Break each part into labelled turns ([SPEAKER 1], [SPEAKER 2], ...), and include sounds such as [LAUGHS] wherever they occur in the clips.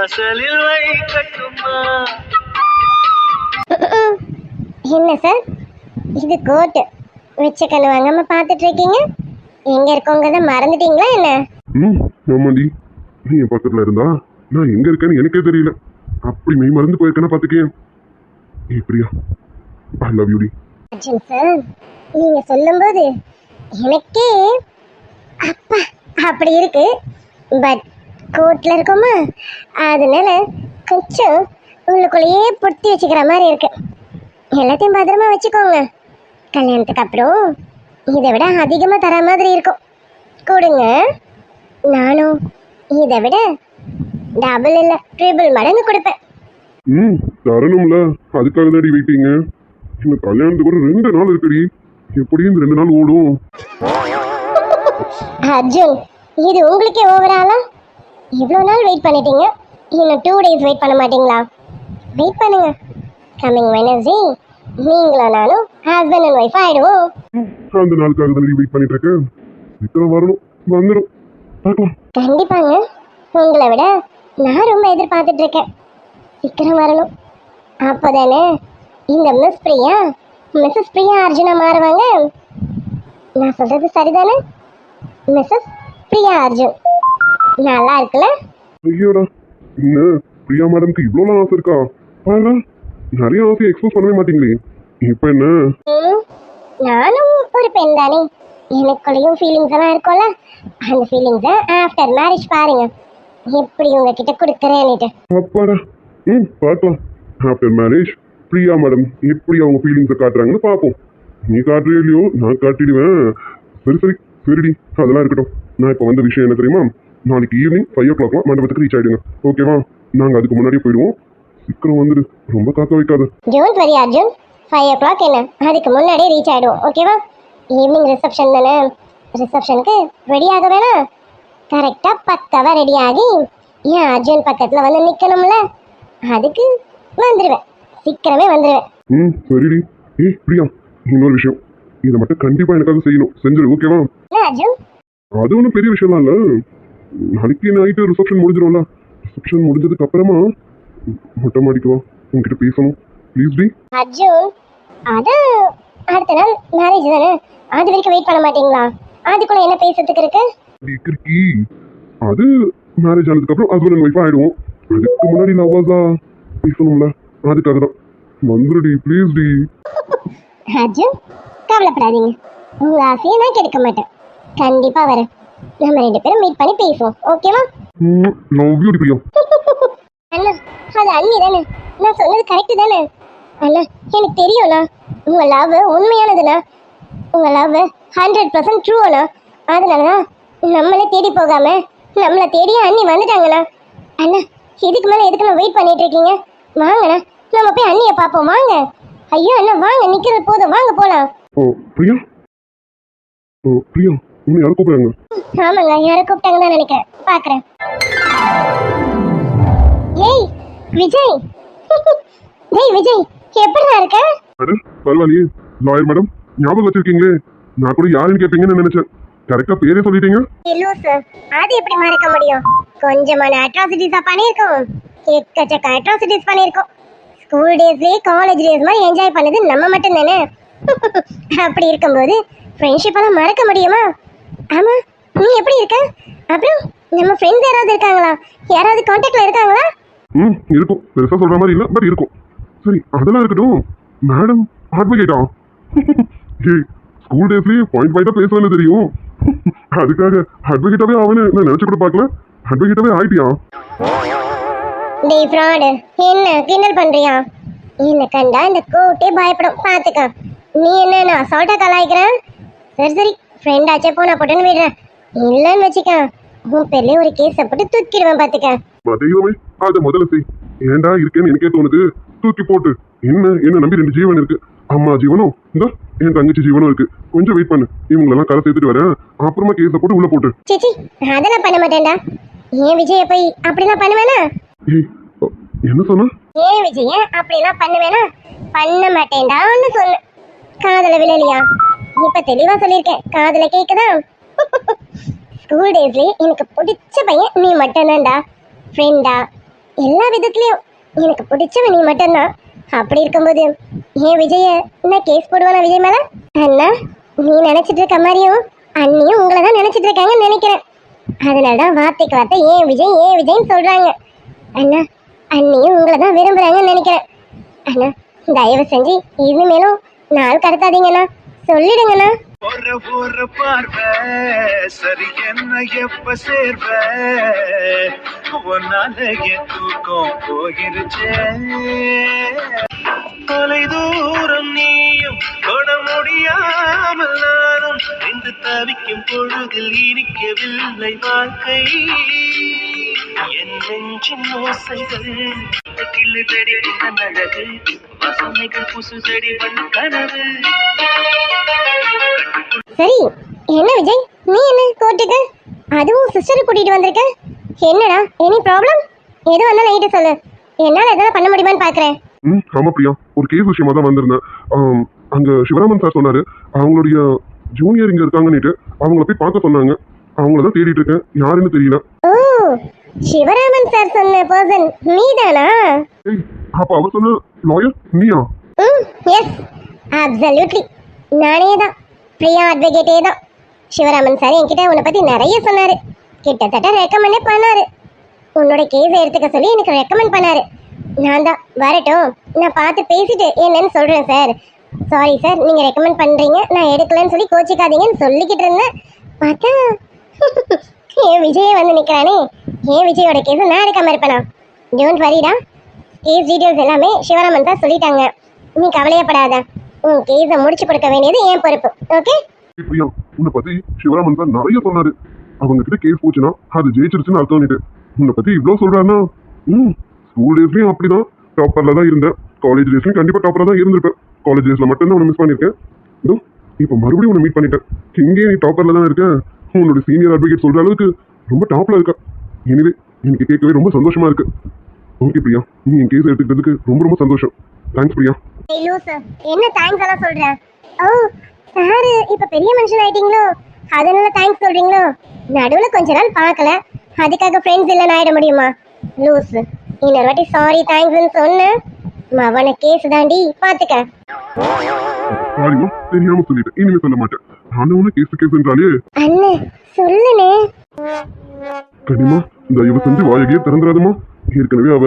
[SPEAKER 1] வாசலில் வைக்கட்டுமா?
[SPEAKER 2] என்ன சார்? இது கோட்டு வச்ச கண்ணு வாங்காம பார்த்துட்டு இருக்கீங்க எங்க இருக்கவங்க தான் மறந்துட்டீங்களா என்ன?
[SPEAKER 3] ம் ஆமாண்டி. நீ என் பக்கத்துல இருந்தா? நான் எங்க இருக்கேன்னு எனக்கே தெரியல. அப்படி மெய் மறந்து போயிருக்கேன்னா பாத்துக்கேன் ஏய் பிரியா ஐ லவ் யூடி
[SPEAKER 2] அர்ஜுன் சார் நீங்க சொல்லும்போது எனக்கே அப்பா அப்படி இருக்கு. பட் கோட்ல இருக்கோமா? அதனால கொஞ்சம் உள்ளுக்குள்ளேயே பொத்தி வச்சுக்கிற மாதிரி இருக்கு. எல்லாத்தையும் பத்திரமா வச்சுக்கோங்க. கல்யாணத்துக்கு அப்புறம் இதை விட அதிகமாக தர மாதிரி இருக்கும். கொடுங்க. நானும் இதை விட டபுள் இல்லை ட்ரிபிள் மடங்கு கொடுப்பேன்.
[SPEAKER 3] ம் தரணும்ல. அதுக்காக தாடி வெயிட்டிங்க. இன்னும் கல்யாணத்துக்கு ஒரு ரெண்டு நாள் இருக்குடி. எப்படியும் இந்த ரெண்டு நாள் ஓடும்.
[SPEAKER 2] அர்ஜுன் இது உங்களுக்கே ஓவராலா இவ்வளோ நாள் வெயிட் பண்ணிட்டீங்க? இன்னும் டூ டேஸ் வெயிட் பண்ண மாட்டீங்களா? வெயிட் பண்ணுங்க. கம்மிங் வெனஸ்டே நீங்களும் நானும் ஹஸ்பண்ட் அண்ட் ஒய்ஃப் ஆயிடுவோம்.
[SPEAKER 3] அந்த நாளுக்காக தானே வெயிட் பண்ணிட்டு இருக்கேன் சீக்கிரம் வரணும் வந்துடும்
[SPEAKER 2] கண்டிப்பாங்க. உங்களை விட நான் ரொம்ப எதிர்பார்த்துட்டு இருக்கேன். சீக்கிரம் வரணும். அப்போதானே இந்த மிஸ் பிரியா மிஸ்ஸஸ் பிரியா அர்ஜுனா மாறுவாங்க. நான் சொல்றது சரிதானே? மிஸ்ஸஸ் பிரியா அர்ஜுன். நல்லா இருக்குல்ல
[SPEAKER 3] ஐயோடா. என்ன பிரியா மேடம்க்கு இவ்வளோலாம் ஆசை இருக்கா? பாருடா நிறைய ஆசையை எக்ஸ்போஸ் பண்ணவே மாட்டீங்களே. இப்போ என்ன?
[SPEAKER 2] நானும் ஒரு பெண் தானே. எனக்குள்ளேயும் ஃபீலிங்ஸ் எல்லாம் இருக்கும்ல. அந்த ஃபீலிங்ஸை ஆஃப்டர் மேரேஜ் பாருங்க. எப்படி உங்ககிட்ட கொடுக்குறேன்னுட்டு.
[SPEAKER 3] அப்பாடா. ம் பார்க்கலாம். ஆஃப்டர் மேரேஜ் பிரியா மேடம் எப்படி அவங்க ஃபீலிங்ஸை காட்டுறாங்கன்னு பார்ப்போம். நீ காட்டுறியோ இல்லையோ நான் காட்டிடுவேன். சரி சரி சரிடி. அதெல்லாம் இருக்கட்டும். நான் இப்போ வந்த விஷயம் என்ன தெரியுமா? நாளைக்கு ஈவினிங் ஃபைவ் ஓ கிளாக்லாம் மண்டபத்துக்கு ரீச் ஆகிடுங்க ஓகேவா நாங்கள் அதுக்கு முன்னாடியே போயிடுவோம். சீக்கிரம் வந்துடு ரொம்ப காக்க வைக்காத.
[SPEAKER 2] Don't worry Arjun five O clock என்ன? அதுக்கு முன்னாடியே ரீச் ஆகிடுவோம் ஓகேவா ஈவினிங் ரிசப்ஷன் தானே? ரிசப்ஷனுக்கு ரெடி ஆக வேணாம் கரெக்டாக பக்காவாக ரெடி ஆகி ஏன் அர்ஜுன் பக்கத்தில் வந்து நிற்கணும்ல அதுக்கு வந்துடுவேன் சீக்கிரமே வந்துடுவேன்
[SPEAKER 3] ம் சரிடி. ஏய் பிரியா இன்னொரு விஷயம். இதை மட்டும் கண்டிப்பாக எனக்காக செய்யணும். செஞ்சிடு ஓகேவா
[SPEAKER 2] அர்ஜுன்?
[SPEAKER 3] அது ஒன்றும் பெரிய விஷயம்லாம் இல்லை. நாளைக்கு நைட்டு ரிசப்ஷன் முடிஞ்சிடும்ல ரிசப்ஷன் முடிஞ்சதுக்கு அப்புறமா மொட்டை மாடிக்கு வா. உங்ககிட்ட பேசணும். Please D.
[SPEAKER 2] அர்ஜுன் அதான் அடுத்த நாள் மேரேஜ் தானே? அது வரைக்கும் வெயிட் பண்ண மாட்டீங்களா? அதுக்குள்ள என்ன பேசுறதுக்கு இருக்கு?
[SPEAKER 3] கிறுக்கி. அது மேரேஜ் ஆனதுக்கு அப்புறம் ஹஸ்பண்ட் அண்ட் ஒய்ஃப் ஆயிடுவோம். அதுக்கு முன்னாடி லவ்வர்ஸா பேசணும்ல. அதுக்காக தான் வந்துடுடி ப்ளீஸ் டி.
[SPEAKER 2] அர்ஜுன் கவலைப்படாதீங்க. உங்க ஆசையை நான் கெடுக்க மாட்டேன். கண்டிப்பா வரேன். நம்ம ரெண்டு பேரும் மீட் பண்ணி பேசுவோம். ஓகேவா
[SPEAKER 3] லவ் யூ பிரியா
[SPEAKER 2] அண்ணா அது அண்ணி தானே? நான் சொன்னது கரெக்ட் தானே? அண்ணா எனக்கு தெரியும்ண்ணா. உங்க லவ் உண்மையானதுண்ணா. உங்க லவ் ஹண்ட்ரட் பர்சன்ட் ட்ரூ அண்ணா அதனால தான் நம்மளே தேடி போகாம நம்மளை தேடி அண்ணி வந்துட்டாங்கண்ணா. அண்ணா இதுக்கு மேலே எதுக்கு நான் வெயிட் பண்ணிட்டு இருக்கீங்க? வாங்கண்ணா நம்ம போய் அண்ணியை பார்ப்போம். வாங்க. ஐயோ அண்ணா வாங்க நிக்கிறது போதும். வாங்க போலாம்.
[SPEAKER 3] ஓ பிரியா? ஓ பிரியா? உன்னை யாரும் கூப்பிடுறாங்க?
[SPEAKER 2] ஆமாங்க யாரை கூப்பிட்டாங்க தான் நினைக்கிறேன். பாக்குறேன். ஏய் விஜய். ஏய் விஜய் எப்படிடா இருக்க?
[SPEAKER 3] அட பரவாயில்லையே. லாயர் மேடம் ஞாபகம் வச்சிருக்கீங்களே? நான் கூட யாருன்னு கேட்பீங்கன்னு நினைச்சேன். கரெக்டா பேரே சொல்லிட்டீங்க?
[SPEAKER 2] லூசு அது எப்படி மறக்க முடியும்? கொஞ்சமான அட்ராசிட்டிஸா பண்ணியிருக்கோம். எக்கச்சக்க அட்ராசிட்டிஸ் பண்ணியிருக்கோம். ஸ்கூல் டேஸ்லயே காலேஜ் டேஸ் மாதிரி என்ஜாய் பண்ணது நம்ம மட்டும் தானே? அப்படி இருக்கும்போது ஃப்ரெண்ட்ஷிப் எல்லாம் மறக்க முடியுமா? ஆமா நீ எப்படி இருக்க? அப்புறம் நம்ம ஃப்ரெண்ட்ஸ் யாராவது இருக்காங்களா? யாராவது காண்டாக்ட்ல இருக்காங்களா?
[SPEAKER 3] ம் இருக்கும். பெருசா சொல்ற மாதிரி இல்ல பட் இருக்கும். சரி அதெல்லாம் இருக்கட்டும். மேடம் அட்வொகேட்டா [LAUGHS] ஏய் ஸ்கூல் டேஸ்லயே பாயிண்ட் பாயிண்டா பேசுவேன்னு தெரியும். [LAUGHS] அதுக்காக அட்வொகேட்டாவே ஆவன்னு நான் நினைச்சு கூட பார்க்கல. அட்வொகேட்டாவே ஆயிட்டியா?
[SPEAKER 2] டேய் ஃப்ராடு என்ன கிண்டல் பண்றியா? என்ன கண்டா இந்த கூட்டே பயப்படும். பாத்துக்க. நீ என்ன நான் அசால்ட்டா கலாய்க்கிற? சரி சரி. ஃப்ரெண்ட் ஆச்சே போனா போட்டுன்னு விடுறேன் இல்லைன்னு வச்சுக்க. உன் பேர்லயே ஒரு கேஸை போட்டு தூக்கிடுவேன் பாத்துக்க.
[SPEAKER 3] மதியமே அதை முதல்ல செய். ஏன்டா இருக்கேன்னு எனக்கே தோணுது. தூக்கி போட்டு. என்ன என்ன நம்பி ரெண்டு ஜீவன் இருக்கு? அம்மா ஜீவனும் இந்த என் தங்கச்சி ஜீவனும் இருக்கு. கொஞ்சம் வெயிட் பண்ணு. இவங்களெல்லாம் கரை சேர்த்துட்டு வரேன். அப்புறமா கேஸை போட்டு உள்ள போட்டு.
[SPEAKER 2] சிச்சி அதெல்லாம் பண்ண மாட்டேன்டா. ஏன் விஜய போய் அப்படிலாம் பண்ணுவேனா?
[SPEAKER 3] ஏய் என்ன சொன்னா?
[SPEAKER 2] ஏன் விஜய அப்படிலாம் பண்ணுவேனா? பண்ண மாட்டேன்டான்னு சொல்லு. காதல விழலையா? இப்ப தெளிவா சொல்லியிருக்கேன் காதல கேக்குதா? ஸ்கூல் டேஸ்லயே எனக்கு பிடிச்ச பையன் நீ மட்டும்தான்டா. ஃப்ரெண்டா எல்லா விதத்துலயும் எனக்கு பிடிச்சவன் நீ மட்டும்தான். அப்படி இருக்கும்போது ஏன் விஜய நான் கேஸ் போடுவானா விஜய் மேல? அண்ணா நீ நினைச்சிட்டு இருக்க மாதிரியும் அண்ணியும் உங்களை தான் நினைச்சிட்டு இருக்காங்கன்னு நினைக்கிறேன். அதனால தான் வார்த்தைக்கு வார்த்தை ஏன் விஜய் ஏன் விஜய்னு சொல்றாங்க. அண்ணா அண்ணியும் உங்களை தான் விரும்புறாங்கன்னு நினைக்கிறேன். அண்ணா தயவு செஞ்சு இனிமேலும் நாள் கடத்தாதீங்கண்ணா. சொல்லிடுங்கண்ணா
[SPEAKER 1] ஒரு ஒரு பார்வை சரி என்ன எப்ப சேர்வ? உன்னால என் தூக்கம் போயிருச்சே. தொலை தூரம் நீயும் தொட முடியாமல் நானும் என்று தவிக்கும் பொழுதில் இனிக்கவில்லை வாழ்க்கை. என் நெஞ்சின் ஓசைகள் கிள்ளு அழகு புசு செடி கனவு
[SPEAKER 2] சரி என்ன விஜய்? நீ என்ன கோர்ட்டுக்கு? அதுவும் சிஸ்டர் கூட்டிட்டு வந்திருக்க? என்னடா எனி ப்ராப்ளம் எது வந்தா நைட்டு சொல்லு. என்னால எதனா பண்ண முடியுமான்னு பார்க்குறேன்
[SPEAKER 3] ம் ஆமா பிரியா. ஒரு கேஸ் விஷயமா தான் வந்திருந்தேன். அங்க சிவராமன் சார் சொன்னாரு அவங்களுடைய ஜூனியர் இங்க இருக்காங்கன்னுட்டு அவங்கள போய் பார்க்க சொன்னாங்க. அவங்கள தான் தேடிட்டு இருக்கேன். யாருன்னு தெரியல.
[SPEAKER 2] சிவராமன் சார் சொன்ன பர்சன் நீதானா?
[SPEAKER 3] ஏய் அப்ப அவர் சொன்ன லாயர் நீயா?
[SPEAKER 2] ம் எஸ் அப்சல்யூட்லி நானே தான் பிரியா அட்வொகேட்டே தான். சிவராமன் சார் என்கிட்ட உன்னை பற்றி நிறைய சொன்னார். கிட்டத்தட்ட ரெக்கமெண்டே பண்ணாரு. உன்னோட கேஸை எடுத்துக்க சொல்லி எனக்கு ரெக்கமெண்ட் பண்ணாரு. நான் தான் வரட்டும் நான் பார்த்து பேசிட்டு என்னன்னு சொல்கிறேன் சார் சாரி சார் நீங்கள் ரெக்கமெண்ட் பண்ணுறீங்க நான் எடுக்கலன்னு சொல்லி கோச்சிக்காதீங்கன்னு சொல்லிக்கிட்டு இருந்தேன். பார்த்தா [LAUGHS] ஏன் விஜயே வந்து நிற்கிறானே ஏன் விஜயோட கேஸ் நான் எடுக்காம இருப்பேனா டோன்ட் வரிடா கேஸ் டீட்டெயில்ஸ் எல்லாமே சிவராமன் தான் சொல்லிட்டாங்க. நீ கவலையப்படாத. உன் கேஸை முடிச்சு கொடுக்க வேண்டியது என் பொறுப்பு. ஓகே
[SPEAKER 3] பிரியா உன்னை பத்தி சிவராமன் தான் நிறைய சொன்னாரு. அவங்க கிட்ட கேஸ் போச்சுன்னா அது ஜெயிச்சிருச்சுன்னு அர்த்தம்னுட்டு உன்னை பத்தி இவ்வளோ சொல்றாருன்னா ம் ஸ்கூல் டேஸ்லயும் அப்படிதான். டாப்பர்ல தான் இருந்தேன். காலேஜ் டேஸ்லயும் கண்டிப்பா டாப்பரா தான் இருந்திருப்பேன். காலேஜ் டேஸ்ல மட்டும்தான் உன்னை மிஸ் பண்ணிருக்கேன் இதோ இப்போ மறுபடியும் உன்னை மீட் பண்ணிட்டேன். இங்கே நீ டாப்பர்ல தான் இருக்கேன். உன்னோட சீனியர் அட்வொகேட் சொல்ற அளவுக்கு ரொம்ப டாப்ல இருக்க. எனிவே எனக்கு கேட்கவே ரொம்ப சந்தோஷமா இருக்கு. ஓகே பிரியா. நீ என் கேஸ் எடுத்துக்கிட்டதுக்கு ரொம்ப ரொம்ப சந்தோஷம். தேங்க்ஸ் பிரியா.
[SPEAKER 2] ஏய் லூசு என்ன தேங்க்ஸ் எல்லாம் சொல்ற? ஓ சாரு இப்ப பெரிய மனுஷன் ஆயிட்டீங்களோ? அதனால தேங்க்ஸ் சொல்றீங்களோ? நடுவுல கொஞ்ச நாள் பார்க்கல. அதுக்காக ஃப்ரெண்ட்ஸ் இல்லைன்னு ஆயிட முடியுமா? லூசு இன்னொரு வாட்டி சாரி தேங்க்ஸ்னு சொன்ன மவன கேஸ் தாண்டி பாத்துக்க
[SPEAKER 3] சாரிமா தெரியாம சொல்லிட்டேன். இனிமே சொல்ல மாட்டேன். நான் உன்னை கேஸ் கேஸ்ன்றாலே
[SPEAKER 2] அண்ணே சொல்லுனே
[SPEAKER 3] கனிமா தயவு செஞ்சு வாயகையே திறந்துடாதம்மா ஏற்கனவே அவ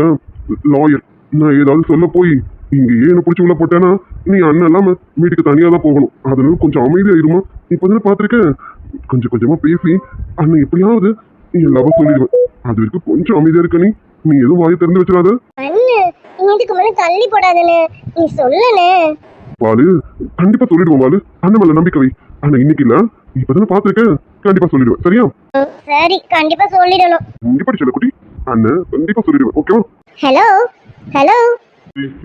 [SPEAKER 3] லாயர் நான் ஏதாவது சொல்ல போய் இங்கேயே என்ன பிடிச்சி உள்ள போட்டேன்னா நீ அண்ணன் இல்லாம வீட்டுக்கு தனியா தான் போகணும். அதனால கொஞ்சம் அமைதியா இருமா இப்போ தானே பார்த்துருக்கேன் கொஞ்சம் கொஞ்சமா பேசி அண்ணன் எப்படியாவது நீ லவ் சொல்லிடுவேன். அது வரைக்கும் கொஞ்சம் அமைதியா இருக்க நீ. நீ எதுவும் வாயை திறந்து வச்சிடாத.
[SPEAKER 2] இதுக்கு மேல தள்ளி போடாதண்ணே. நீ சொல்லுனே
[SPEAKER 3] வாலு கண்டிப்பா சொல்லிடுவோம் வாலு அண்ணன் மேல நம்பிக்கை வை. ஆனா இன்னைக்கு இல்ல. இப்பதானே பார்த்துருக்கேன். கண்டிப்பா சொல்லிடுவேன். சரியா?
[SPEAKER 2] சரி. கண்டிப்பா சொல்லிடணும்.
[SPEAKER 3] கண்டிப்பா செல்லக்குட்டி அண்ணன் கண்டிப்பா சொல்லிடுவேன். ஓகேவா?
[SPEAKER 2] ஹலோ ஹலோ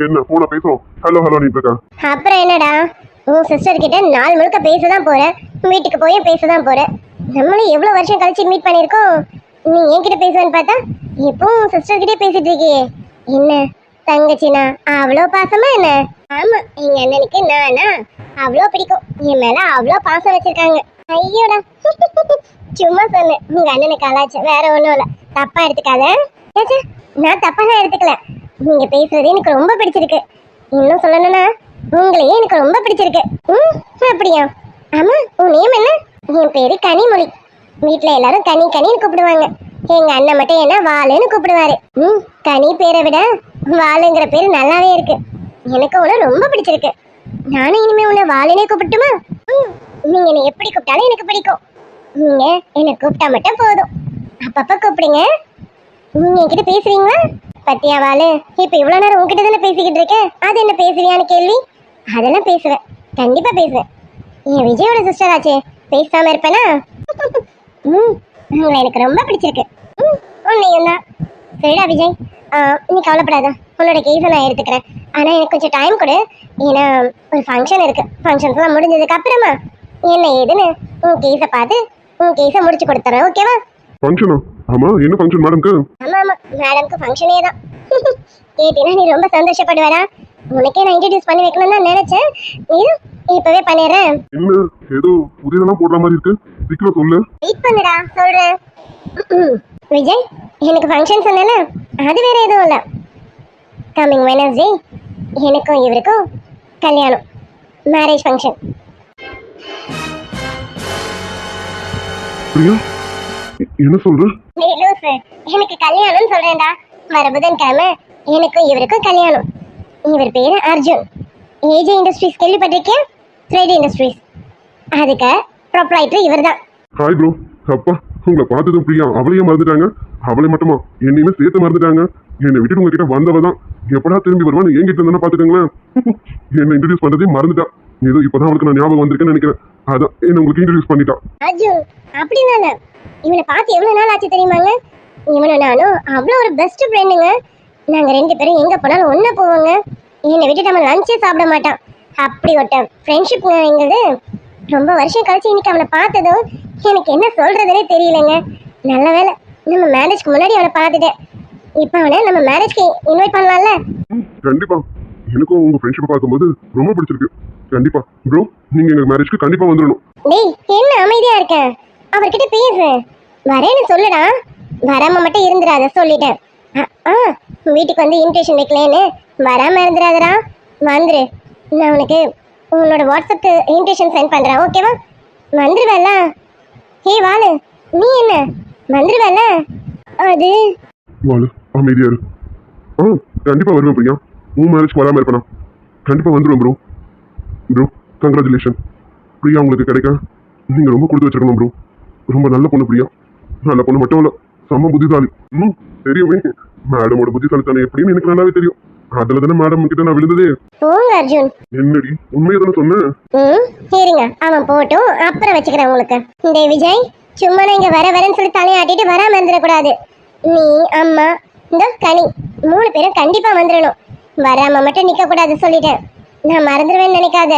[SPEAKER 3] என்ன? போன பேசுறோம். ஹலோ ஹலோ நீ இருக்கா?
[SPEAKER 2] அப்புறம் என்னடா? உன் சிஸ்டர் கிட்ட நாள் முழுக்க பேச தான் போறேன் வீட்டுக்கு போய் பேச தான் போறேன் நம்மளும் எவ்வளவு வருஷம் கழிச்சு மீட் பண்ணியிருக்கோம். நீ என்கிட்ட பேசுவேன்னு பார்த்தா இப்போ உன் சிஸ்டர் கிட்டே பேசிட்டு இருக்கியே. என்ன? தங்கச்சினா அவ்வளோ பாசமா என்ன? ஆமா எங்க அண்ணனுக்கு நானா அவ்வளோ பிடிக்கும். என் மேல அவ்வளோ பாசம் வச்சிருக்காங்க. ஐயோடா. சும்மா சொன்னேன் உங்க அண்ணனுக்கு கலாச்ச வேற ஒன்றும் இல்லை. தப்பா எடுத்துக்காத. ஏச்சே, நான் தப்பாலாம் எடுத்துக்கல. நீங்க பேசுறது எனக்கு ரொம்ப பிடிச்சிருக்கு. இன்னும் சொல்லணும்னா உங்களையே எனக்கு ரொம்ப பிடிச்சிருக்கு. ம் அப்படியா? ஆமா உன் நேம் என்ன? என் பேரு கனிமொழி. வீட்ல எல்லாரும் கனி கனின்னு கூப்பிடுவாங்க. எங்க அண்ணன் மட்டும் என்ன வாளுன்னு கூப்பிடுவாரு. ம் கனி பேரை விட வாளுங்கிற பேர் நல்லாவே இருக்கு. எனக்கு உன ரொம்ப பிடிச்சிருக்கு. நானும் இனிமே உன்னை வாளுனே கூப்பிட்டுமா ம் நீங்க என்னை எப்படி கூப்பிட்டாலும் எனக்கு பிடிக்கும். நீங்க என்னை கூப்பிட்டா மட்டும் போதும். அப்பப்ப கூப்பிடுங்க. நீங்க என்கிட்ட பேசுறீங்களா? பத்தியா வாலு இப்ப இவ்வளவு நேரம் உங்ககிட்ட தானே பேசிக்கிட்டு இருக்கேன். அது என்ன பேசுவியான்னு கேள்வி? அதெல்லாம் பேசுவேன். கண்டிப்பா பேசுவேன். என் விஜயோட சிஸ்டர் ஆச்சே. பேசாம இருப்பேனா? ம் உங்களை எனக்கு ரொம்ப பிடிச்சிருக்கு. ம் உன்னையும் தான். சரிடா விஜய். நீ கவலைப்படாத. உன்னோட கேஸை நான் எடுத்துக்கிறேன். ஆனா எனக்கு கொஞ்சம் டைம் கொடு. ஏன்னா ஒரு ஃபங்க்ஷன் இருக்கு. ஃபங்க்ஷன்ஸ்லாம் முடிஞ்சதுக்கு அப்புறமா என்ன ஏதுன்னு உன் கேஸை பார்த்து உன் கேஸை முடிச்சு கொடுத்துறேன் ஓகேவா
[SPEAKER 3] ஃபங்க்ஷனா ஆமா என்ன ஃபங்க்ஷன் மேடம்க்கு
[SPEAKER 2] ஆமா ஆமா. மேடம்க்கு ஃபங்க்ஷனே தான். [LAUGHS] கேட்டீங்கன்னா நீ ரொம்ப சந்தோஷப்படுவேடா. உனக்கே நான் இன்ட்ரடியூஸ் பண்ணி வைக்கணும்னு தான் நினைச்சேன். நீ இப்பவே பண்ணிடுறேன்.
[SPEAKER 3] என்ன? ஏதோ புதியதெல்லாம் போடுற மாதிரி இருக்கு? சீக்கிரம் சொல்லு.
[SPEAKER 2] வெயிட் பண்ணுடா சொல்றேன் விஜய் எனக்கு ஃபங்க்ஷன் சொன்னேன்ல அது வேற எதுவும் இல்லை. கம்மிங் வெனஸ்டே எனக்கும் இவருக்கும் கல்யாணம் மேரேஜ் ஃபங்க்ஷன்
[SPEAKER 3] பிரியா என்ன சொல்ற?
[SPEAKER 2] எனக்கு கல்யாணம்னு சொல்றேன்டா. வர புதன்கிழமை எனக்கும் இவருக்கும் கல்யாணம். இவர் பேரு அர்ஜுன். ஏஜே இண்டஸ்ட்ரீஸ் கேள்விப்பட்டிருக்கியா? த்ரெட் இண்டஸ்ட்ரீஸ் அதுக்கு ப்ரொப்ரைட்டர் இவர் தான்
[SPEAKER 3] ஹாய் ப்ரோ அப்பா உங்களை பார்த்ததும் பிரியா அவளையும் மறந்துட்டாங்க. அவளை மட்டுமா? என்னையுமே சேர்த்து மறந்துட்டாங்க. என்னை விட்டுட்டு உங்ககிட்ட வந்தவ தான் எப்படா திரும்பி வருவான்னு என்கிட்ட இருந்தா பாத்துக்கோங்களேன் [LAUGHS] என்னை இன்ட்ரடியூஸ் பண்றதே மறந்துட்டா. ஏதோ இப்பதான் அவளுக்கு நான் ஞாபகம் வந்திருக்கேன்னு நினைக்கிறேன். அதான் என்ன உங்களுக்கு இன்ட்ரடியூஸ் பண்ணிட்டா.
[SPEAKER 2] அர்ஜுன் அப்படிதானே? இவனை பார்த்து எவ்வளவு நாள் ஆச்சு தெரியுமாங்க? இவனும் நானும் அவ்வளோ ஒரு பெஸ்ட் ஃப்ரெண்டுங்க நாங்க ரெண்டு பேரும் எங்க போனாலும் ஒண்ணா போவோங்க. என்னை விட்டு நம்ம லஞ்சே சாப்பிட மாட்டான். அப்படி ஒருத்த ஃப்ரெண்ட்ஷிப்ங்கிறது ரொம்ப வருஷம் கழிச்சு இன்னைக்கு அவனை பார்த்ததும் எனக்கு என்ன சொல்றதுனே தெரியலங்க. நல்ல வேளை நம்ம மேரேஜ்க்கு முன்னாடி அவனை பார்த்துட்டேன். இப்போ அவனை நம்ம மேரேஜ்க்கு இன்வைட் பண்ணலாம்ல?
[SPEAKER 3] கண்டிப்பா. எனக்கும் உங்க ஃப்ரெண்ட்ஷிப்பை பார்க்கும்போது ரொம்ப பிடிச்சிருக்கு. கண்டிப்பா. ப்ரோ நீங்க எங்க மேரேஜ்க்கு கண்டிப்பா வந்துடணும்.
[SPEAKER 2] டேய் என்ன அமைதியா இருக்க? அவர்கிட்ட பேசு. வரேன்னு சொல்லுடா. வராம மட்டும் இருந்துடாத சொல்லிட்டேன். ஆ வீட்டுக்கு வந்து இன்விடேஷன் வைக்கலேன்னு வராம இருந்துடாதடா. வந்துரு. நான் உனக்கு உன்னோட வாட்ஸ்அப்க்கு இன்விடேஷன் சென்ட் பண்றேன் ஓகேவா வந்துருவேல ஹே வாலு நீ என்ன? வந்துருவேல அது?
[SPEAKER 3] வாலு அமைதியா இரு. ஆ கண்டிப்பா வருவேன் பிரியா. உன் மேரேஜ் வராம இருப்பேனா? கண்டிப்பா வந்துடுவேன் ப்ரோ ப்ரோ கங்க்ராச்சுலேஷன் பிரியா உங்களுக்கு கிடைக்க. நீங்க ரொம்ப கொடுத்து வச்சிருக்கணும் ப்ரோ ரொம்ப நல்ல பொண்ணு பிரியா. நல்ல பொண்ணு மட்டும் இல்ல செம்ம புத்திசாலி. ம் தெரியுமே. மேடமோட புத்திசாலித்தனம் எப்படின்னு எனக்கு நல்லாவே தெரியும். அதுல தானே மேடம் கிட்ட நான் விழுந்ததே?
[SPEAKER 2] போங்க அர்ஜுன்.
[SPEAKER 3] என்னடி? உண்மையை தானே சொன்னேன்
[SPEAKER 2] ம் சரிங்க அவன் போட்டும் அப்புறம் வச்சுக்கிறேன் உங்களுக்கு. டேய் விஜய் சும்மா இங்க வர வரேன்னு சொல்லி தலையாட்டிட்டு வராம இருந்துடக்கூடாது. நீ அம்மா இந்த கனி மூணு பேரும் கண்டிப்பா வந்துடணும். வராம மட்டும் நிக்க கூடாது சொல்லிட்டேன். நான் மறந்துடுவேன்னு நினைக்காத.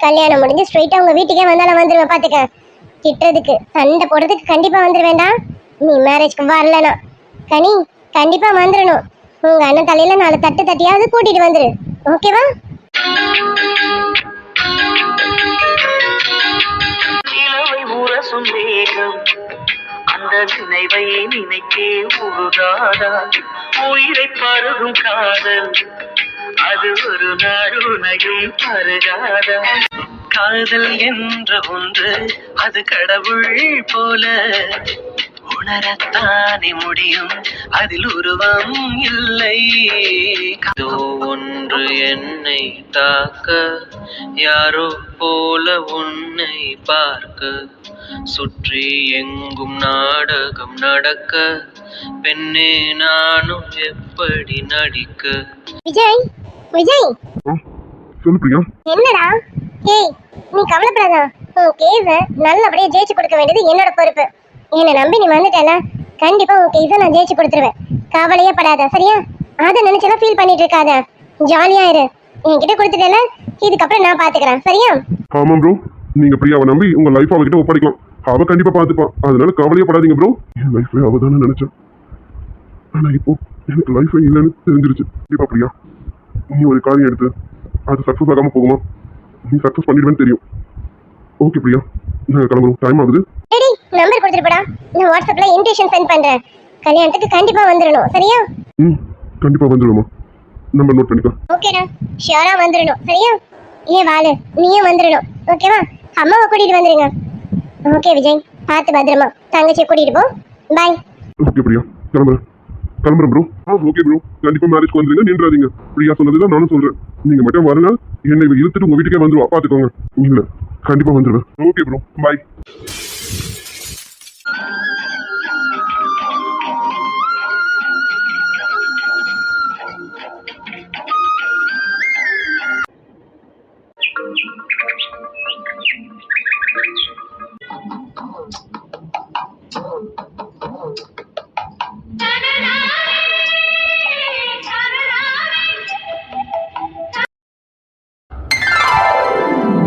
[SPEAKER 2] கல்யாணம் முடிஞ்சு ஸ்ட்ரைட்டா உங்க வீட்டுக்கே வந்தாலும் வந்துருவேன் பாத்துக்க. திட்டுறதுக்கு சண்டை போடுறதுக்கு கண்டிப்பா வந்துருவேண்டா நீ மேரேஜ்க்கு வரலனா. கனி கண்டிப்பா வந்துடணும். உங்க அண்ணன் தலையில நாலு தட்டு தட்டியாவது கூட்டிட்டு வந்துரு. ஓகேவா
[SPEAKER 1] அந்த நினைவை நினைத்தே உருகாதா உயிரை பருகும் காதல். அது ஒரு நாள் உனகில் பருகாதா. காதல் என்ற ஒன்று அது கடவுள் போல. உணரத்தானே முடியும். அதில் உருவம் இல்லை. ஒன்று என்னை தாக்க யாரோ போல உன்னை பார்க்க. சுற்றி எங்கும் நாடகம் நடக்க பெண்ணே நானும் எப்படி நடிக்க?
[SPEAKER 2] விஜய் விஜய்.
[SPEAKER 3] சொல்லு பிரியா.
[SPEAKER 2] என்னடா? ஏய் நீ கவலைப்படாத. உன் கேஸ நல்லபடியா ஜெயிச்சு கொடுக்க வேண்டியது என்னோட பொறுப்பு. என்னை நம்பி நீ வந்துட்டல கண்டிப்பா உனக்கு இதை நான் ஜெயிச்சு கொடுத்துருவேன். கவலையே படாத சரியா? அதை நினைச்செல்லாம் ஃபீல் பண்ணிட்டு இருக்காத. ஜாலியா இரு. என்கிட்ட கொடுத்துட்டேல இதுக்கப்புறம் நான் பாத்துக்கிறேன். சரியா?
[SPEAKER 3] ஆமா ப்ரோ நீங்க பிரியாவை நம்பி உங்க லைஃப் அவகிட்ட ஒப்படைக்கலாம் அவ கண்டிப்பா பாத்துப்பான் அதனால கவலையே படாதீங்க ப்ரோ என் லைஃப்ல அவ தானே நினைச்சேன். ஆனா இப்போ எனக்கு லைஃப் இல்லைன்னு தெரிஞ்சிருச்சு. கண்டிப்பா பிரியா நீ ஒரு காரியம் எடுத்து அது சக்ஸஸ் ஆகாம போகுமா? நீ சக்ஸஸ் பண்ணிடுவேன்னு தெரியும். ஓகே பிரியா நாங்கள் கிளம்புறோம். டைம் ஆகுது.
[SPEAKER 2] நம்பர் கொடுத்துட்டு போடா நான் வாட்ஸ்அப்ல இன்விடேஷன் சென்ட் பண்றேன். கல்யாணத்துக்கு கண்டிப்பா வந்துடணும் சரியா?
[SPEAKER 3] ம் கண்டிப்பா வந்துடுமா நம்பர் நோட் பண்ணிக்கோ.
[SPEAKER 2] ஓகேடா. ஷியோரா வந்துடணும் சரியா? ஏன் வாலு நீயும் வந்துடணும் ஓகேவா? அம்மாவை கூட்டிட்டு வந்துருங்க. ஓகே விஜய். பார்த்து பத்திரமா. தங்கச்சியை கூட்டிட்டு போ. Bye
[SPEAKER 3] okay Priya. கிளம்புறேன். கிளம்புறேன் ப்ரோ ஆ ஓகே ப்ரோ கண்டிப்பா மேரேஜ் வந்துருங்க. நின்றாதீங்க. பிரியா சொன்னதுதான் நானும் சொல்றேன். நீங்க மட்டும் வரல என்னை இழுத்துட்டு உங்க வீட்டுக்கே வந்துருவா. பாத்துக்கோங்க இல்ல. கண்டிப்பா வந்துருவேன். ஓகே ப்ரோ பாய்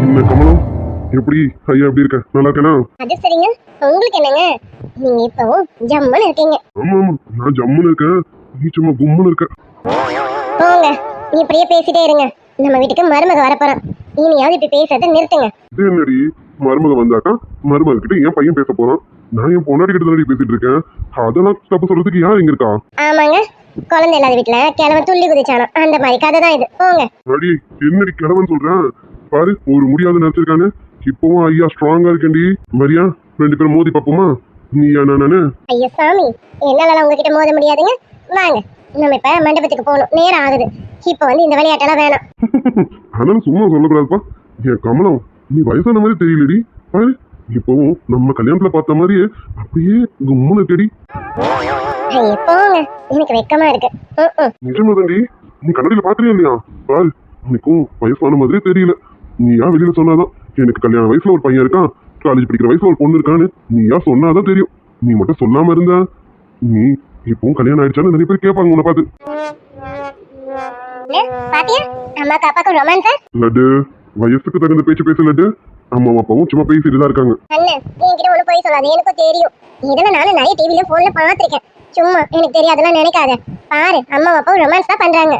[SPEAKER 3] मैं कमलू ये पूरी हाय अभी
[SPEAKER 2] का नाला क्या नाम हाँ जी सरिंगा உங்களுக்கு என்னங்க? நீங்க இப்பவும் ஜம்முன்னு இருக்கீங்க.
[SPEAKER 3] ஆமா ஆமா. நான் ஜம்முன்னு இருக்கேன். நீ சும்மா கும்முன்னு இருக்க.
[SPEAKER 2] போங்க. நீ இப்படியே பேசிட்டே இருங்க. நம்ம வீட்டுக்கு மருமக வரப்போறான் இனியாவது இப்படி பேசுறதை நிறுத்துங்க.
[SPEAKER 3] இது என்னடி? மருமக வந்தாக்கா மருமக கிட்ட என் பையன் பேச போறான். நான் என் பொண்டாடி கிட்ட தானடி பேசிட்டு இருக்கேன். அதெல்லாம் தப்பு சொல்றதுக்கு யார் இங்க இருக்கா?
[SPEAKER 2] ஆமாங்க. குழந்தை இல்லாத வீட்டுல கிழவன் துள்ளி குதிச்சானோ அந்த மாதிரி கதை தான் இது. போங்க.
[SPEAKER 3] அடி என்னடி கிழவன் சொல்றேன் பாரு ஒரு முடியாத நினைச்சிருக்கானு. இப்பவும் ஐயா ஸ்ட்ராங்கா இருக்கேன்டி. வரியா ரெண்டு பேரும் மோதி பாப்போமா நீ நானு
[SPEAKER 2] ஐயா சாமி என்னால உங்ககிட்ட மோத முடியாதுங்க. வாங்க நம்ம இப்ப மண்டபத்துக்கு போகணும். நேரம் ஆகுது. இப்ப வந்து இந்த விளையாட்டெல்லாம் வேணாம். [LAUGHS]
[SPEAKER 3] அதனால சும்மா சொல்லக்கூடாதுப்பா. என் கமலம் நீ வயசான மாதிரி தெரியலடி. பாரு இப்பவும் நம்ம கல்யாணத்துல பார்த்த மாதிரியே அப்படியே கும்முன்னு இருக்கடி
[SPEAKER 2] எனக்கு வெக்கமா இருக்கு.
[SPEAKER 3] நிஜமாதாண்டி நீ கண்ணாடியில பாக்குறியா இல்லையா? பாரு உனக்கும் வயசான மாதிரியே தெரியல. நீயா வெளியில சொன்னாதான் எனக்கு கல்யாண வயசுல ஒரு பையன் இருக்கான். காலேஜ் படிக்கிற வயசுல ஒரு பொண்ணு இருக்கான்னு நீயா சொன்னாதான் தெரியும். நீ மட்டும் சொல்லாம இருந்தா நீ இப்பவும் கல்யாணம் ஆயிடுச்சான்னு நிறைய பேர் கேட்பாங்க உன்னை பார்த்து. லட்டு வயசுக்கு தகுந்த பேச்சு பேச லட்டு. அம்மா அப்பாவும் சும்மா பேசிட்டு தான் இருக்காங்க.
[SPEAKER 2] அண்ணன் என்கிட்ட ஒண்ணு போய் சொல்லாது எனக்கும் தெரியும். இதெல்லாம் நானும் நிறைய டிவில போன்ல பாத்திருக்கேன் சும்மா எனக்கு தெரியாதெல்லாம் நினைக்காத. பாரு அம்மா அப்பாவும் ரொமான்ஸ் தான் பண்றாங்க.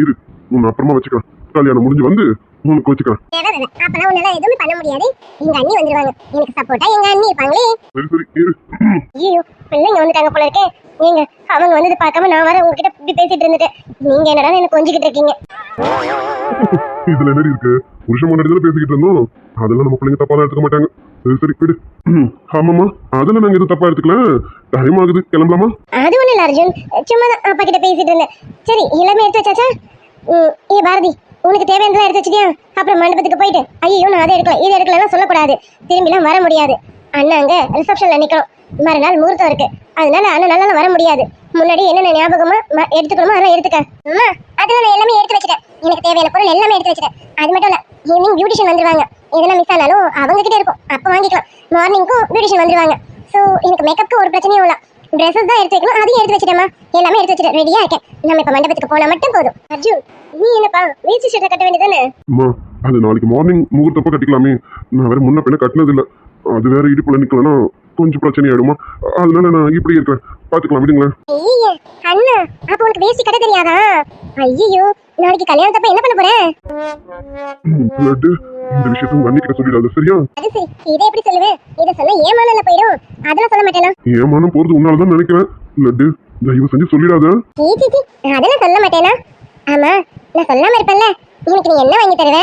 [SPEAKER 3] இரு. உன்னை அப்புறமா வச்சுக்கிறேன் கல்யாணம் முடிஞ்சு வந்து வச்சுக்கிறேன்
[SPEAKER 2] தேவையில்லை. அப்பெல்லாம் உன்னால எதுவுமே பண்ண முடியாது. எங்க அண்ணி வந்துருவாங்க. எனக்கு சப்போர்ட்டா எங்க அண்ணி இருப்பாங்களே.
[SPEAKER 3] சரி சரி இரு.
[SPEAKER 2] ஐயோ பிள்ளைங்க வந்துட்டாங்க போல இருக்கே. நீங்க அவங்க வந்தது பார்க்காம நான் வர உங்ககிட்ட இப்படி பேசிட்டு இருந்துட்டேன். நீங்க என்னடா எனக்கு கொஞ்சிக்கிட்டு இருக்கீங்க.
[SPEAKER 3] இதுல என்ன இருக்கு? புருஷன் முன்னாடி தானே பேசிக்கிட்டு இருந்தோம். அதெல்லாம் நம்ம பிள்ளைங்க தப்பா எடுத்துக்க மாட்டாங்க. சரி சரி விடு. ஆமாம்மா அதெல்லாம் நாங்க எதுவும் தப்பா எடுத்துக்கலாம் டைம் ஆகுது. கிளம்பலாமா?
[SPEAKER 2] அது ஒண்ணு இல்ல அர்ஜுன். சும்மா அப்பா கிட்ட பேசிட்டு இருந்தேன். சரி எல்லாமே எடுத்து வச்சாச்சா? ஏ பாரதி. உனக்கு தேவையானதெல்லாம் எடுத்து வச்சுட்டியா? அப்புறம் மண்டபத்துக்கு போயிட்டு ஐயோ நான் அதை எடுக்கல இதை எடுக்கலாம் சொல்லக்கூடாது. திரும்பிலாம் வர முடியாது. அண்ணா அங்க ரிசப்ஷன்ல மறுநாள் முகூர்த்தம் இருக்கு. அதனால அண்ணனால வர முடியாது. முன்னாடி என்னென்ன ஞாபகமா எடுத்துக்கணுமோ அதெல்லாம் எடுத்துக்க. அம்மா அதெல்லாம் நான் எல்லாமே எடுத்து வச்சுட்டேன். எனக்கு தேவையான பொருள் எல்லாமே எடுத்து வச்சுட்டேன். அது மட்டும் இல்லை ஈவினிங் பியூட்டிஷியன் வந்துருவாங்க. இதெல்லாம் மிஸ் ஆனாலும் அவங்க கிட்ட இருக்கும். அப்போ வாங்கிக்கலாம். மார்னிங்க்கும் பியூட்டிஷியன் வந்துருவாங்க. ஸோ எனக்கு மேக்கப்க்கு ஒரு பிரச்சனையும் இல்லை. ட்ரெஸ்ஸஸ் தான் எடுத்து வைக்கணும்? அதையும் எடுத்து வச்சிட்டேமா எல்லாமே எடுத்து வச்சிட்டேன். ரெடியா இருக்கேன். நம்ம இப்ப மண்டபத்துக்கு போனா மட்டும் போதும். அர்ஜுன் நீ என்னப்பா? வேஸ்ட் ஷர்ட்டை கட்ட வேண்டியதானே
[SPEAKER 3] அம்மா அது நாளைக்கு மார்னிங் முகூர்த்தப்ப கட்டிக்கலாமே. நான் வேற முன்ன பின்ன கட்டினது இல்ல அது வேற இடுப்புல நிக்கலன்னா கொஞ்சம் பிரச்சனை ஆயிடுமா? அதனால நான் இப்படி இருக்கிறேன் பாத்துக்கலாம் விடுங்களேன்.
[SPEAKER 2] அண்ணா அப்ப உனக்கு வேஷ்டி கட்ட தெரியாதா? ஐயோ நாளைக்கு கல்யாணத்தப்ப என்ன பண்ண போற?
[SPEAKER 3] ம், லட்டு இந்த விஷயத்த உங்க சொல்லிடாத சரியா?
[SPEAKER 2] அது சரி. இதை எப்படி சொல்லுவேன் இதை சொன்னா ஏமானல போயிடும்? அதெல்லாம் சொல்ல மாட்டேனா?
[SPEAKER 3] ஏமானம் போறது உன்னாலதான் நினைக்கிறேன். லட்டு தயவு செஞ்சு சொல்லிடாத.
[SPEAKER 2] சீ சீ சீ. அதெல்லாம் சொல்ல மாட்டேனா? ஆமா நான் சொல்லாம இருப்பேன்ல. எனக்கு நீ என்ன வாங்கி தருவ?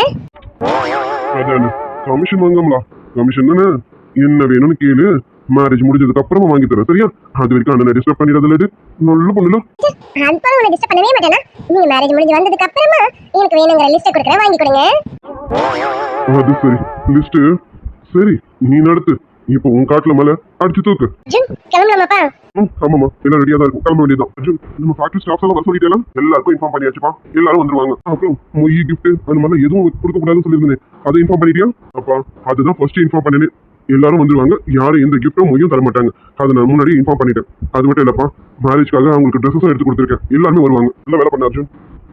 [SPEAKER 3] அதானே. கமிஷன் வாங்கம்லா? கமிஷன் தானே? என்ன வேணும்னு கேளு. மேரேஜ் முடிஞ்சதுக்கு அப்புறமா வாங்கி தரேன் சரியா? அது வரைக்கும் அண்ணனை டிஸ்டர்ப் பண்ணிடாத லட்டு நல்ல பொண்ணுல
[SPEAKER 2] அது போல உன்னை டிஸ்டர்ப் பண்ணவே மாட்டேனா? நீங்க மேரேஜ் முடிஞ்சு வந்ததுக்கு அப்புறமா எனக்கு வேணுங்கிற லிஸ்ட் கொடுக்குறேன் வாங்கி கொடுங்க.
[SPEAKER 3] அது சரி. லிஸ்ட் சரி நீ நடத்து. இப்போ உன் காட்டுல மேல அடிச்சு தூக்கு.
[SPEAKER 2] கிளம்பலாமாப்பா?
[SPEAKER 3] ம், ஆமாமா எல்லாம் ரெடியா தான் இருக்கும். கிளம்ப வேண்டியதான் அர்ஜுன் நம்ம ஃபேக்டரி ஸ்டாஃப்ஸ் எல்லாம் வர சொல்லிட்டேன் எல்லாருக்கும் இன்ஃபார்ம் பண்ணியாச்சுப்பா. எல்லாரும் வந்துருவாங்க. அப்புறம் மொய் கிஃப்ட் அந்த மாதிரிலாம் எதுவும் கொடுக்க கூடாதுன்னு சொல்லியிருந்தேன். அதை இன்ஃபார்ம் பண்ணிட்டியா? அப்பா அதுதான் ஃபர்ஸ்ட் இன்ஃபார்ம் பண்ணினேன். எல்லாரும் வந்துருவாங்க. யாரும் எந்த கிஃப்ட்டும் மொய்யும் தர மாட்டாங்க. அதை நான் முன்னாடி இன்ஃபார்ம் பண்ணிட்டேன். அது மட்டும் இல்லப்பா மேரேஜ்க்காக அவங்களுக்கு ட்ரெஸ்ஸும் எடுத்து கொடுத்துருக்கேன். எல்லாருமே வருவாங்க. நல்லா வேலை பண்ண அர்ஜுன்?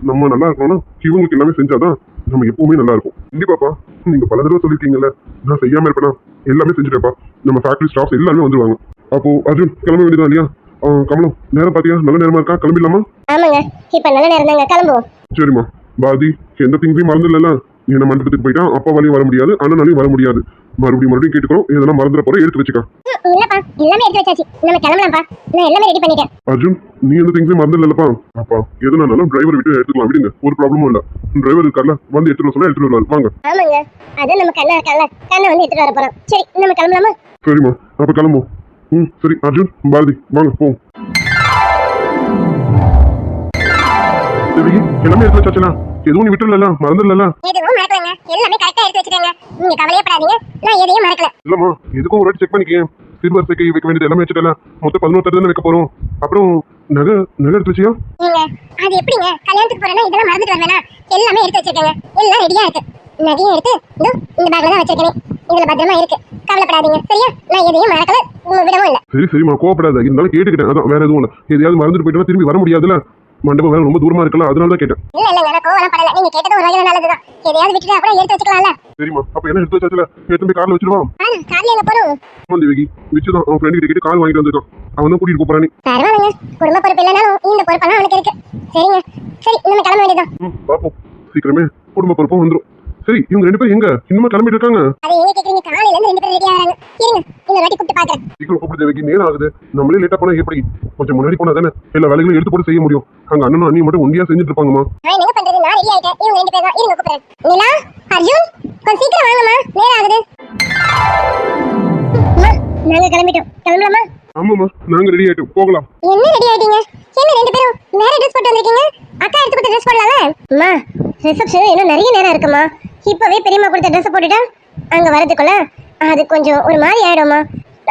[SPEAKER 3] நம்ம நல்லா இருக்கணும்னா இவங்களுக்கு எல்லாமே செஞ்சாதான் நம்ம எப்பவுமே நல்லா இருக்கும். கண்டிப்பாப்பா நீங்க பல தடவை சொல்லிருக்கீங்கல்ல நான் செய்யாம இருப்பேனா? எல்லாமே செஞ்சுட்டேப்பா நம்ம ஃபேக்டரி ஸ்டாஃப்ஸ் எல்லாருமே வந்துருவாங்க. அப்போ அர்ஜுன் கிளம்ப வேண்டியதா இல்லையா? கமலம் நேரம் பாத்தியா? நல்ல நேரமா இருக்கா? கிளம்பிடலாமா?
[SPEAKER 2] ஆமாங்க. இப்ப நல்ல நேரம் தாங்க. கிளம்புவோம்.
[SPEAKER 3] சரிம்மா. பாரதி எந்த திங்ஸையும் மறந்துடல என்ன மண்டபத்துக்கு போயிட்டா அப்பா வழியும் வர முடியாது அண்ணனாலையும் வர முடியாது. மறுபடியும் மறுபடியும் கேட்டுக்கிறோம் இதெல்லாம் மறந்துட போற எடுத்து வச்சுக்க.
[SPEAKER 2] இல்லப்பா எல்லாமே எடுத்து வச்சாச்சு. நம்ம கிளம்பலாம்ப்பா நான் எல்லாமே ரெடி பண்ணிட்டேன்.
[SPEAKER 3] அர்ஜுன் நீ எந்த திங்ஸையும் மறந்துடலப்பா. அப்பா எதுனாலும் டிரைவர் விட்டு எடுத்துக்கலாம். விடுங்க. ஒரு ப்ராப்ளமும் இல்ல. டிரைவர் இருக்கார்ல வந்து எடுத்துட்டு சொன்னா எடுத்துட்டு வருவாரு. வாங்க.
[SPEAKER 2] ஆமாங்க. அதான் நம்ம கண்ணா இருக்கான்ல. கண்ணை வந்து எடுத்துட்டு வர போறோம். சரி நம்ம கிளம்பலாமா?
[SPEAKER 3] சரிம்மா. அப்ப கிளம்புவோம். ம் சரி. அர்ஜுன் பாரதி வாங்க போவோம். எல்லாமே எடுத்து எதுவும் நீ விட்டுல மறந்துடல
[SPEAKER 2] எதுவும் மறக்கலங்க. எல்லாமே கரெக்டா எடுத்து வச்சிருக்கேங்க நீங்க கவலையப்படாதீங்க நான் எதையும் மறக்கல.
[SPEAKER 3] இல்லம்மா எதுக்கும் ஒரு வாட்டி செக் பண்ணிக்கேன் சிறுவரிசைக்கு வைக்க வேண்டியது எல்லாமே வச்சுட்டல மொத்தம் பதினோரு தானே வைக்க போறோம். அப்புறம் நகை நகை எடுத்து வச்சியா?
[SPEAKER 2] அது எப்படிங்க? கல்யாணத்துக்கு போறேன்னா இதெல்லாம் மறந்துட்டு வரவேனா எல்லாமே எடுத்து வச்சிருக்கேங்க. எல்லாம் ரெடியா இருக்கு. நகையும் எடுத்து இதோ இந்த பேக்ல தான் வச்சிருக்கேன். இதுல பத்திரமா இருக்கு. கவலைப்படாதீங்க. சரியா? நான் எதையும் மறக்கல. விடவும் இல்ல.
[SPEAKER 3] சரி சரிம்மா கோவப்படாத. இருந்தாலும் கேட்டுக்கிட்டேன். அதான் வேற எதுவும் இல்லை. எதையாவது மறந்துட்டு போயிட்டா திரும்பி வர முடியாதுல்ல? மண்டபம் வேற ரொம்ப தூரமா இருக்குல்ல அதனால தான் கேட்டேன்.
[SPEAKER 2] இல்ல இல்ல நான் கோவலாம் படல. நீங்க கேட்டது ஒரு வகையில நல்லதுதான். எதையாவது விட்டுட்டு அப்புறம் எடுத்து வச்சுக்கலாம்ல.
[SPEAKER 3] சரிம்மா அப்ப என்ன எடுத்து வச்சாச்சுல? எடுத்து போய் கார்ல வச்சிருவான்
[SPEAKER 2] ஆனா கார்ல எங்க போறோம்
[SPEAKER 3] ஆமா தேவகி. வச்சுதான் அவன் ஃப்ரெண்டு கிட்ட கேட்டு வாங்கிட்டு வந்திருக்கான் அவன் தான் கூட்டிட்டு போறானே.
[SPEAKER 2] பரவாயில்லைங்க. குடும்ப பொறுப்பு இல்லைனாலும் இந்த பொறுப்பெல்லாம் அவனுக்கு இருக்கு. சரிங்க. சரி நம்ம கிளம்ப வேண்டியதான்
[SPEAKER 3] பாப்போம். சீக்கிரமே குடும்ப பொறுப்பும் வந்துரும். சரி இவங்க ரெண்டு பேரும் எங்க? இன்னுமா கிளம்பிட்டு இருக்காங்க.
[SPEAKER 2] அது எங்க கேக்குறீங்க காலையில இருந்து ரெண்டு பேரும் ரெடி ஆறாங்க இருங்க இன்னொரு வாட்டி கூப்பிட்டு பாக்குறேன்
[SPEAKER 3] சீக்கிரம் கூப்பிட்டு தேவகி நேரம் ஆகுது. நம்மளே லேட்டா போனா எப்படி? கொஞ்சம் முன்னாடி போனா தானே எல்லா வேலைகளும் எடுத்து போட்டு செய்ய முடியும். அங்க அண்ணனும் அண்ணியும் மட்டும் ஒண்டியா செஞ்சுட்டு இருப்பாங்கம்மா.
[SPEAKER 2] நான் என்னங்க பண்றது? நான் ரெடி ஆயிட்டேன் இவங்க ரெண்டு பேரும் தான் இருங்க கூப்பிடுறேன். நிலா அர்ஜுன் கொஞ்சம் சீக்கிரம் வாங்கம்மா. நேரம் ஆகுது. நாங்க கிளம்பிட்டோம். கிளம்பலாமா?
[SPEAKER 3] ஆமாம்மா நாங்க ரெடி ஆயிட்டோம். போகலாம்.
[SPEAKER 2] என்ன ரெடி ஆயிட்டீங்க? என்ன ரெண்டு பேரும் வேற ட்ரெஸ் போட்டு வந்திருக்கீங்க? அக்கா எடுத்து கொடுத்த ட்ரெஸ் போடலாம்ல? அம்மா ரிசப்ஷன் இன்னும் நிறைய நேரம் இருக்குமா இப்பவே பெரியம்மா கொடுத்த ட்ரெஸ் போட்டுட்டா அங்க வரதுக்குள்ள அது கொஞ்சம் ஒரு மாதிரி ஆயிடும்மா.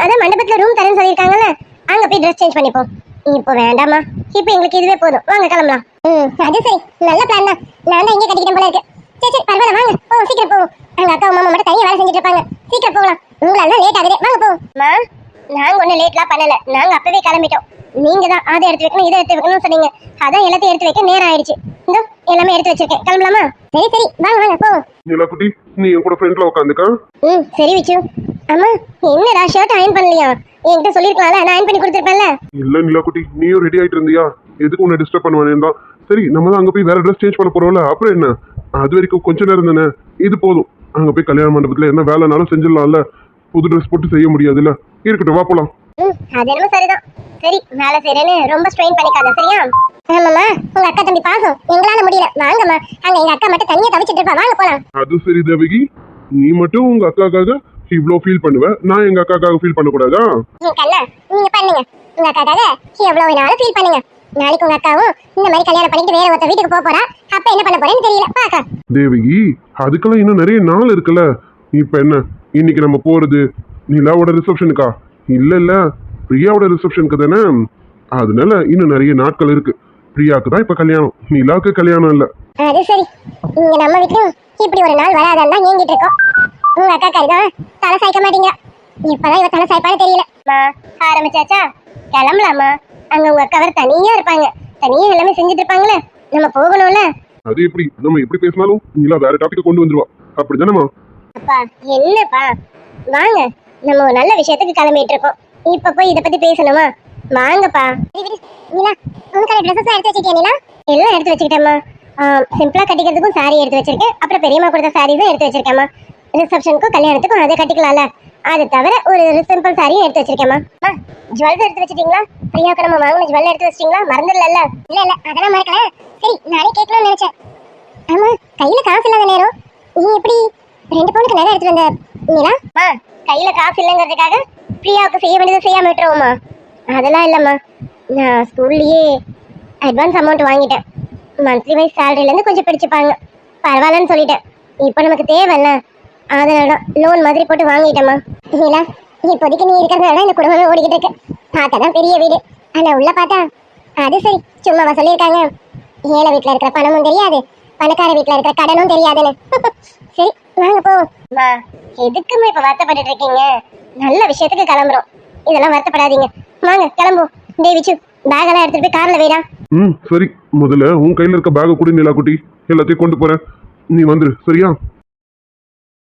[SPEAKER 2] அதான் மண்டபத்துல ரூம் தரேன்னு சொல்லியிருக்காங்கல்ல அங்க போய் ட்ரெஸ் சேஞ்ச் பண்ணிப்போம். இப்போ வேண்டாம்மா. இப்போ எங்களுக்கு இதுவே போதும். வாங்க கிளம்பலாம். ம் அது சரி. நல்ல பிளான் தான். நான் தான் இங்கே கட்டிக்கிட்டேன் போல இருக்கு. சரி சரி பரவாயில்ல வாங்க. போவோம் சீக்கிரம் போவோம். அங்க அக்கா மாமா மட்டும் தனியாக வேலை செஞ்சுட்டு இருப்பாங்க. சீக்கிரம் போகலாம். உங்களால லேட் ஆகுது. வாங்க போவோம். மா நாங்க ஒன்றும் லேட்லாம் பண்ணல. நாங்க அப்பவே கிளம்பிட்டோம். நீங்க தான் அதை எடுத்து வைக்கணும் இதை எடுத்து வைக்கணும்னு சொன்னீங்க. அதான் எல்லாத்தையும் எடுத்து வைக்க நேரம் ஆயிடுச்சு. இந்த எல்லாமே எடுத்து வச்சிருக்கேன். கிளம்பலாமா? சரி சரி. வாங்க வாங்க போவோம்
[SPEAKER 3] நீலா குட்டி நீ என் கூட ஃப்ரெண்ட்ல உட்காந்துக்கா
[SPEAKER 2] ம் சரி விச்சு. அம்மா என்னடா ஷர்ட் அயன் பண்ணலையா? என்கிட்ட சொல்லிருக்கலாம்ல நான் அயன் பண்ணி கொடுத்துருப்பேன்ல.
[SPEAKER 3] இல்ல நிலா குட்டி நீயும் ரெடி ஆயிட்டு இருந்தியா? எதுக்கு உன்னை டிஸ்டர்ப் தான். சரி நம்ம தான் அங்க போய் வேற ட்ரெஸ் சேஞ்ச் பண்ண போறோம்ல அப்புறம் என்ன? அது வரைக்கும் கொஞ்ச நேரம் தானே. இது போதும். அங்க போய் கல்யாண மண்டபத்துல என்ன வேலைனாலும் செஞ்சிடலாம்ல. புது ட்ரெஸ் போட்டு செய்ய முடியாதுல்ல. இருக்கட்டும் வா போலாம்.
[SPEAKER 2] ம் அது என்னமோ சரிதான். சரி வேலை செய்யறேன்னு ரொம்ப ஸ்ட்ரெயின் பண்ணிக்காத சரியா? ஆமாம்மா உங்க அக்கா தம்பி பாசம். எங்களால முடியல. வாங்கம்மா. அங்க எங்க அக்கா மட்டும் தனியா தவிச்சிட்டு இருப்பா. வாங்க போலாம்.
[SPEAKER 3] அது சரி தேவகி. நீ மட்டும் உங்க அக்காக்காக இவ்ளோ ஃபீல் பண்ணுவ. நான் எங்க அக்காக்காக ஃபீல் பண்ணக்கூடாதா?
[SPEAKER 2] ம் கண்ணா நீங்க பண்ணுங்க. உங்க அக்காக்காக எவ்வளவு வேணாலும் ஃபீல் பண்ணுங்க. நாளைக்கு உங்க அக்காவும் இந்த மாதிரி கல்யாணம் பண்ணிட்டு வேற ஒருத்த வீட்டுக்கு போக போறா. அப்ப என்ன பண்ண போறேன்னு தெரியல. பாக்கா
[SPEAKER 3] தேவகி அதுக்கெல்லாம் இன்னும் நிறைய நாள் இருக்குல்ல. இப்ப என்ன? இன்னைக்கு நம்ம போறது நிலாவோட ரிசப்ஷனுக்கா இல்ல இல்ல பிரியாவோட ரிசப்ஷனுக்கு தானே? அதனால இன்னும் நிறைய நாட்கள் இருக்கு. பிரியாவுக்கு தான் இப்ப கல்யாணம். நிலாவுக்கு கல்யாணம் இல்ல.
[SPEAKER 2] அது சரி. இங்க நம்ம வீட்லயும் இப்படி ஒரு நாள் வராதான் தான் ஏங்கிட்டு இருக்கோம். உங்க அக்கா கறிதான் தலை சாய்க்க மாட்டீங்க. இப்பதான் இவ தலை சாய்ப்பான்னு தெரியல. ஆரம்பிச்சாச்சா? கிளம்பலாமா? அங்க உங்க அக்கா வேற தனியா இருப்பாங்க. தனியா எல்லாமே செஞ்சுட்டு இருப்பாங்களே. நம்ம போகணும்ல?
[SPEAKER 3] அது எப்படி? நம்ம எப்படி பேசினாலும் நிலா வேற டாபிக் கொண்டு வந்துருவா. அப்படிதானேமா
[SPEAKER 2] அப்பா என்னப்பா? வாங்க. நம்ம ஒரு நல்ல விஷயத்துக்கு கிளம்பிட்டு இருக்கோம். இப்ப போய் இத பத்தி பேசணுமா? வாங்கப்பா. நீலா உனக்கான ட்ரெஸ்ஸஸ் எடுத்து வச்சிருக்கியா நீலா? எல்லாம் எடுத்து வச்சுக்கிட்டேம்மா. சிம்பிளா கட்டிக்கிறதுக்கும் saree எடுத்து வச்சிருக்கேன். அப்புறம் பெரியம்மா கொடுத்த சாரீஸும் எடுத்து வச்சிருக்கேன்மா ரிசப்ஷனுக்கும் கல்யாணத்துக்கும் அதை கட்டிக்கலாம்ல. அது தவிர ஒரு சிம்பிள் சாரியும் எடுத்து வச்சிருக்கேம்மா. ஜுவல்ஸ் எடுத்து வச்சிட்டீங்களா? பிரியாவுக்கு நம்ம வாங்கின ஜுவல் எடுத்து வச்சிட்டீங்களா? மறந்துடல இல்ல இல்ல அதெல்லாம் மறக்கல. சரி நானே கேட்கணும்னு நினைச்சேன். ஆமா கையில காசு இல்லாத நேரம். நீ எப்படி ரெண்டு பவுனுக்கு நகை எடுத்து வந்த நீலா மா கையில காசு இல்லைங்கிறதுக்காக பிரியாவுக்கு செய்ய வேண்டியது செய்யாம விட்டுருவோமா அதெல்லாம் இல்லைம்மா. நான் ஸ்கூல்லையே அட்வான்ஸ் அமௌண்ட் வாங்கிட்டேன். மந்த்லி வைஸ் சேலரியிலேருந்து கொஞ்சம் பிடிச்சிப்பாங்க. பரவாயில்லன்னு சொல்லிட்டேன். இப்போ நமக்கு தேவையில்ல அதனால தான் லோன் மாதிரி போட்டு வாங்கிட்டேம்மா. நீலா இப்போதைக்கு நீ இருக்கிறதுனால இந்த குடும்பமே ஓடிக்கிட்டு இருக்கு. பார்த்தா தான் பெரிய வீடு. ஆனால் உள்ள பார்த்தா அது சரி. சும்மாவா சொல்லியிருக்காங்க. ஏழை வீட்டில் இருக்கிற பணமும் தெரியாது. பணக்கார வீட்டில் இருக்கிற கடனும் தெரியாதுன்னு. [LAUGHS] சரி வாங்க போவோம். அம்மா எதுக்குமே இப்போ வருத்தப்பட்டு இருக்கீங்க? நல்ல விஷயத்துக்கு கிளம்புறோம். இதெல்லாம் வருத்தப்படாதீங்க. வாங்க கிளம்புவோம். டேவிச்சு பேக் எல்லாம் எடுத்துட்டு போய் கார்ல வைடா.
[SPEAKER 3] ம் சரி. முதல்ல உன் கையில இருக்க பேக கூட நிலா குட்டி எல்லாத்தையும் கொண்டு போறேன். நீ வந்துரு சரியா?